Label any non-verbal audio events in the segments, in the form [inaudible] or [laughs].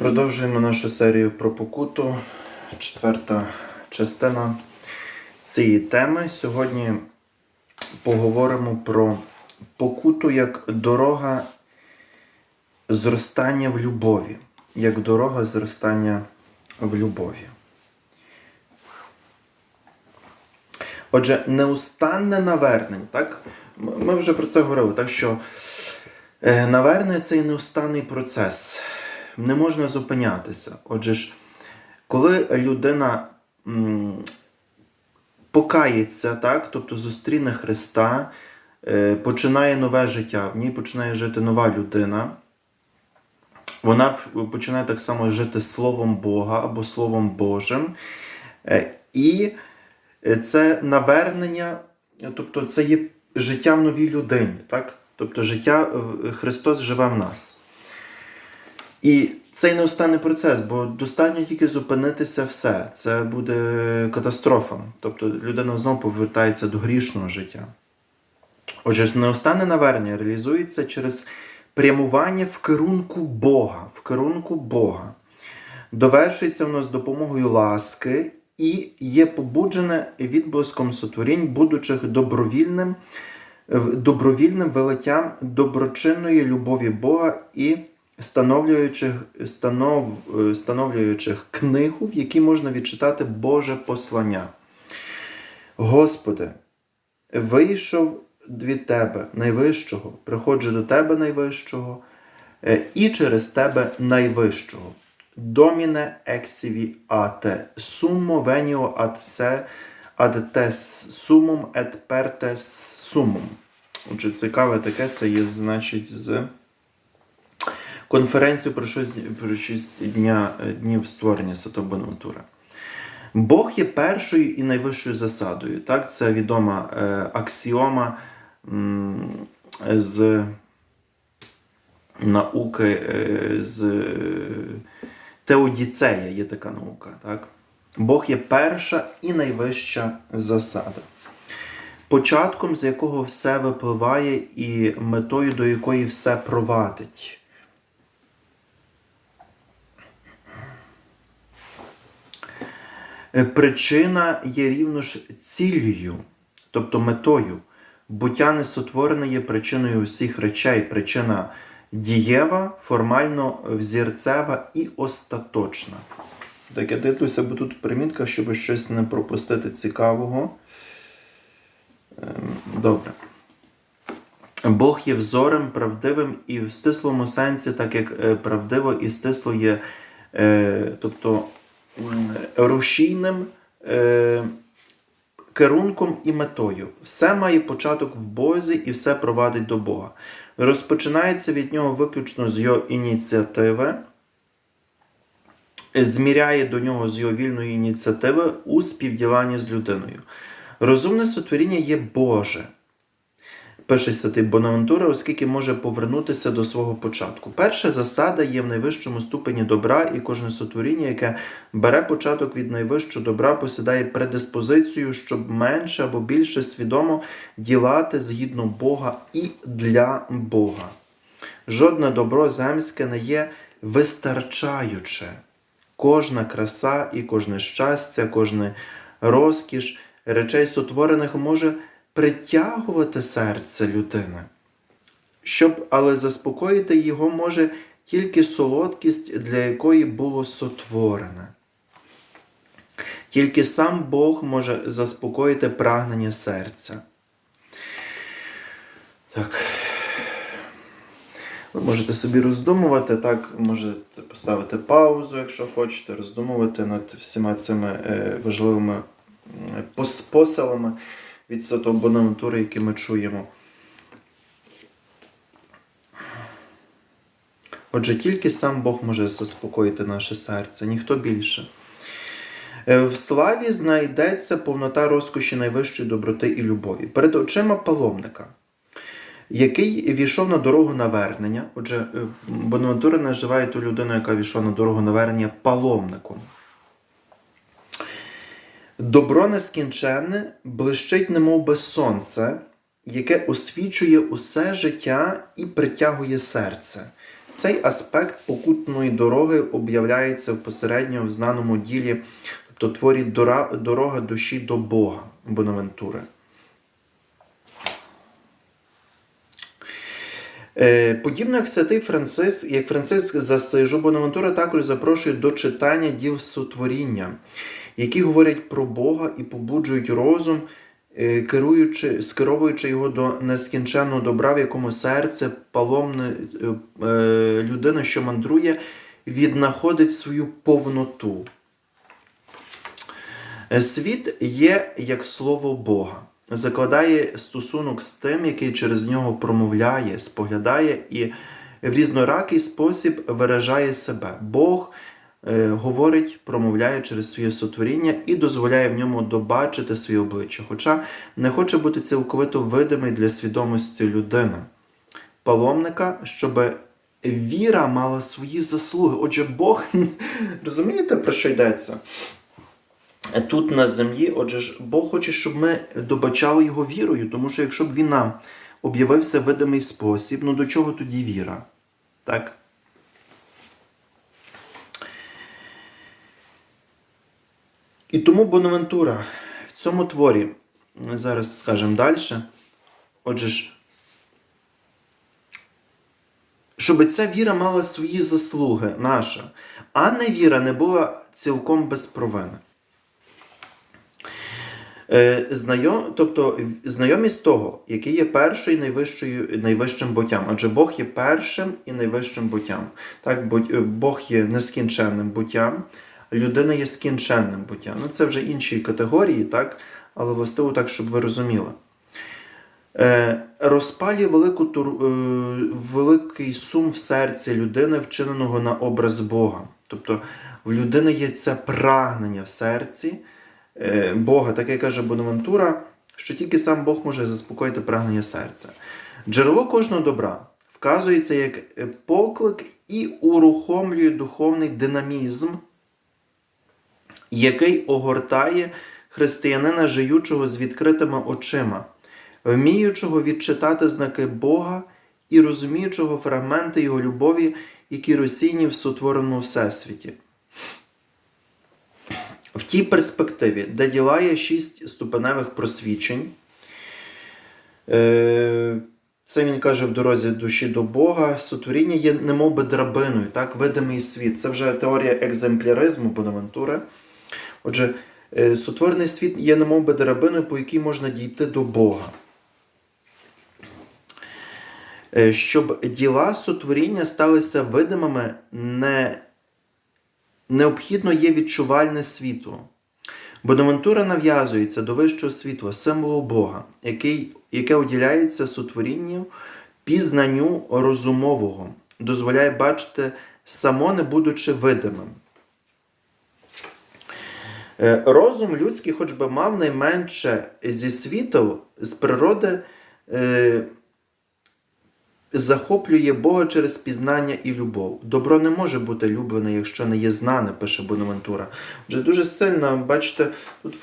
Продовжуємо нашу серію про покуту, четверта частина цієї теми. Сьогодні поговоримо про покуту як дорога зростання в любові. Як дорога зростання в любові. Отже, неустанне навернення, так? Ми вже про це говорили, так що е, навернення це і неустанний процес. Не можна зупинятися. Отже ж, коли людина м, покається, так, тобто зустріне Христа, е, починає нове життя, в ній починає жити нова людина. Вона починає так само жити Словом Бога або Словом Божим. Е, І е, це навернення, тобто це є життя в новій людині. Так? Тобто життя Христос живе в нас. І цей неустанний процес, бо достатньо тільки зупинитися все. Це буде катастрофа. Тобто людина знову повертається до грішного життя. Отже, ж, неустанне навернення реалізується через прямування в керунку Бога, в керунку Бога. Довершується воно з допомогою ласки і є побуджене відблиском сотворінь, будучих добровільним, добровільним велиттям доброчинної любові Бога і становлюючих, станов, е, становлюючих книгу, в якій можна відчитати Боже послання. Господи, вийшов від Тебе найвищого, приходжу до Тебе найвищого, е, і через Тебе найвищого. Доміне ексіві ате, суммо веніо ад се, ад тес сумум ет пертес сумум. Отже, цікаве таке, це є, значить, з конференцію про шість, про шість дня, днів створення Святого Бонавентура. Бог є першою і найвищою засадою. Так? Це відома е, аксіома м, з науки е, з е, Теодіцея є така наука. Так? Бог є перша і найвища засада. Початком, з якого все випливає, і метою, до якої все провадить. Причина є рівно ж ціллю, тобто метою. Буття несотворене є причиною усіх речей. Причина дієва, формально взірцева і остаточна. Так, я дивлюся, бо тут в примітках, щоб щось не пропустити цікавого. Ем, Добре. Бог є взорем правдивим і в стислому сенсі, так як е, правдиво і стисло є, е, тобто рушійним е, керунком і метою. Все має початок в Бозі і все провадить до Бога. Розпочинається від нього виключно з його ініціативи, зміряє до нього з його вільної ініціативи у співділанні з людиною. Розумне сотворіння є Боже. Пише святий Бонавентура, оскільки може повернутися до свого початку. Перша засада є в найвищому ступені добра, і кожне сотворіння, яке бере початок від найвищого добра, посідає предиспозицію, щоб менше або більше свідомо ділати згідно Бога і для Бога. Жодне добро земське не є вистачаюче. Кожна краса і кожне щастя, кожне розкіш речей сотворених може притягувати серце людини. Щоб але заспокоїти його може тільки солодкість, для якої було сотворене. Тільки сам Бог може заспокоїти прагнення серця. Так. Ви можете собі роздумувати, так, можете поставити паузу, якщо хочете, роздумувати над всіма цими е, важливими посилами від Святого Бонавентури, які ми чуємо. Отже, тільки сам Бог може заспокоїти наше серце, ніхто більше. Е, В славі знайдеться повнота розкоші найвищої доброти і любові. Перед очима паломника, який війшов на дорогу навернення. Отже, е, Бонавентура називає ту людину, яка війшла на дорогу навернення паломником. Добро нескінченне блищить, немов би сонце, яке освічує усе життя і притягує серце. Цей аспект покутної дороги об'являється посередньо в знаному ділі, тобто творі дорога душі до Бога Бонавентури. Е, Подібно як святий Франциск, як Франциск Засижу, Бонавентура також запрошує до читання діл сотворіння, які говорять про Бога і побуджують розум, е, керуючи, скеровуючи його до нескінченного добра, в якому серце паломне е, е, людина, що мандрує, віднаходить свою повноту. Світ є як слово Бога, закладає стосунок з тим, який через нього промовляє, споглядає і в різноракий спосіб виражає себе. Бог говорить, промовляє через своє сотворіння і дозволяє в ньому добачити своє обличчя, хоча не хоче бути цілковито видимий для свідомості людини, паломника, щоб віра мала свої заслуги. Отже, Бог [laughs] розумієте, про що йдеться? тут на землі, отже ж, Бог хоче, щоб ми добачали його вірою, тому що якщо б він нам об'явився видимий спосіб, ну до чого тоді віра? Так? І тому Бонавентура в цьому творі, ми зараз скажемо далі, отже ж, щоб ця віра мала свої заслуги, наша, а невіра не була цілком без провини. Е, Знайом, тобто знайомість того, який є перший найвищою, найвищим буттям, адже Бог є першим і найвищим буттям. Так, е, Бог є нескінченним буттям, людина є скінченним буттям. Ну, це вже інші категорії, так? але властиво так, щоб ви розуміли. Е, розпалює велику тур, е, великий сум в серці людини, вчиненого на образ Бога. Тобто в людини є це прагнення в серці е, Бога, таке каже Бонавентура, що тільки сам Бог може заспокоїти прагнення серця. Джерело кожного добра вказується як е, поклик і урухомлює духовний динамізм, який огортає християнина, жиючого з відкритими очима, вміючого відчитати знаки Бога і розуміючого фрагменти Його любові, які розсійні в сотвореному всесвіті. В тій перспективі, де діла є шість ступеневих просвідчень, е, це він каже в дорозі душі до Бога, сотворіння є немов би драбиною, так, видимий світ. Це вже теорія екземпляризму Бонавентури. Отже, е, сотворений світ є немов би драбиною, по якій можна дійти до Бога. Е, Щоб діла сотворіння сталися видимими, не необхідно є відчувальне світло. Бонавентура нав'язується до вищого світла, символу Бога, який, яке уділяється сотворінню пізнанню розумового, дозволяє бачити само не будучи видимим. Е, Розум людський, хоч би мав найменше зі світу, з природи е, захоплює Бога через пізнання і любов. Добро не може бути люблене, якщо не є знане, пише Бонавентура. Вже дуже сильно, бачите, тут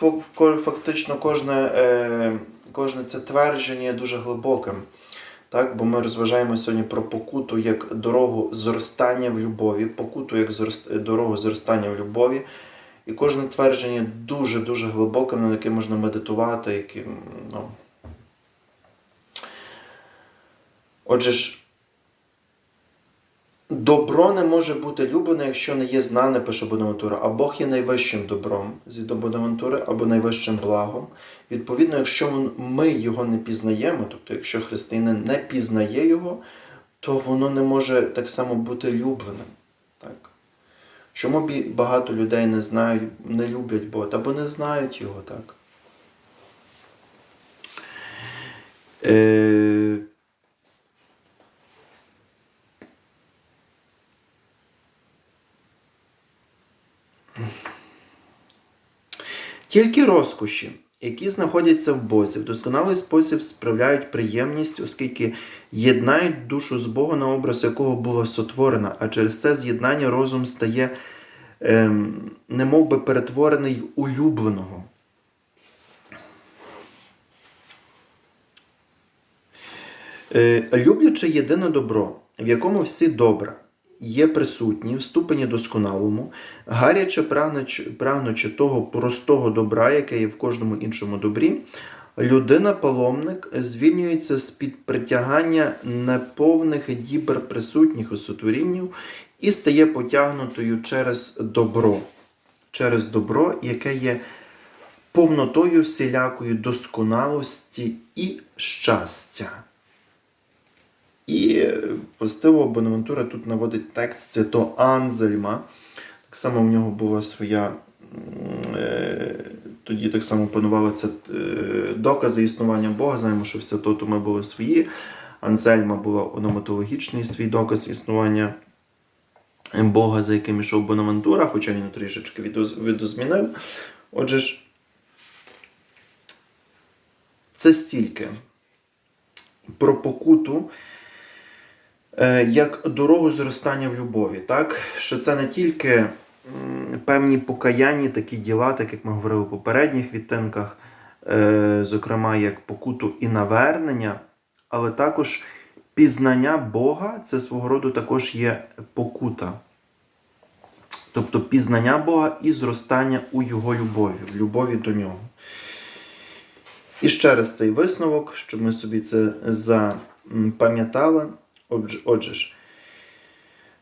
фактично кожне, е, кожне це твердження є дуже глибоким. Так, бо ми розважаємо сьогодні про покуту як дорогу зростання в любові, покуту як дорогу зростання в любові. І кожне твердження дуже-дуже глибоке, на яке можна медитувати, яким, ну, Отже ж, добро не може бути люблене, якщо не є знане, пише Бонавентура, а Бог є найвищим добром згідно Бонавентури або найвищим благом. Відповідно, якщо ми його не пізнаємо, тобто якщо християнин не пізнає його, то воно не може так само бути любленим. Чому багато людей не знають, не люблять Бога, або не знають його, так? Е... Тільки розкоші, які знаходяться в Бозі, в досконалий спосіб справляють приємність, оскільки єднають душу з Богом, на образ якого була сотворена, а через це з'єднання розум стає ем, немов би перетворений в улюбленого. Е, люблячи єдине добро, в якому всі добра є присутні в ступені досконалому, гаряче прагнучи, того простого добра, яке є в кожному іншому добрі, людина-паломник звільнюється з-під притягання неповних дібр присутніх у сотворінню і стає потягнутою через добро, через добро, яке є повнотою всілякої досконалості і щастя. І е, властиво Бонавентура тут наводить текст святого Анзельма. Так само в нього була своя. е, Тоді так само панували це е, докази існування Бога. Знаємо, що в Святого Томи були свої. Анзельма була ономатологічний свій доказ існування Бога, за яким ішов Бонавентура, хоча він трішечки відоз- видозмінив. Отже ж, це стільки про покуту е, як дорогу зростання в любові, так? Що це не тільки певні покаянні такі діла, так як ми говорили в попередніх відтинках, е, зокрема як покуту і навернення, але також пізнання Бога це свого роду також є покута. Тобто пізнання Бога і зростання у Його любові, в любові до нього. І ще раз цей висновок, щоб ми собі це запам'ятали. Отже, ж,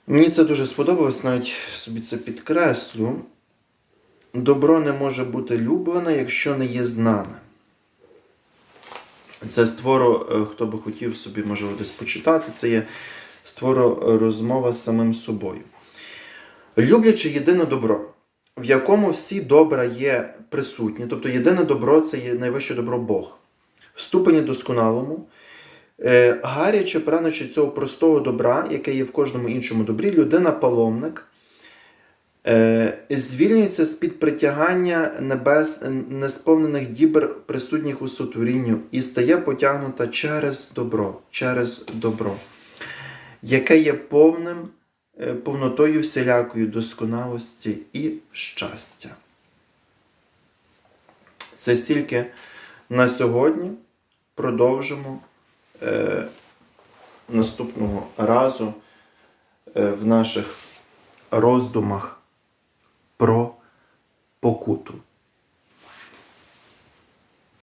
мені це дуже сподобалось, навіть собі це підкреслю. Добро не може бути люблене, якщо не є знане. Це створо, е, хто би хотів собі, можливо, десь почитати, це є створо е, розмова з самим собою. Люблячи єдине добро, в якому всі добра є присутні, тобто єдине добро це є найвище добро Бог. В ступені досконалому, гаряче прагнучи цього простого добра, яке є в кожному іншому добрі, людина-паломник е, звільнюється з-під притягання небес несповнених дібр, присутніх у сотворінню, і стає потягнута через добро, через добро, яке є повним е, повнотою всілякої досконалості і щастя. Це стільки на сьогодні. Продовжимо е, наступного разу е, в наших роздумах про покуту.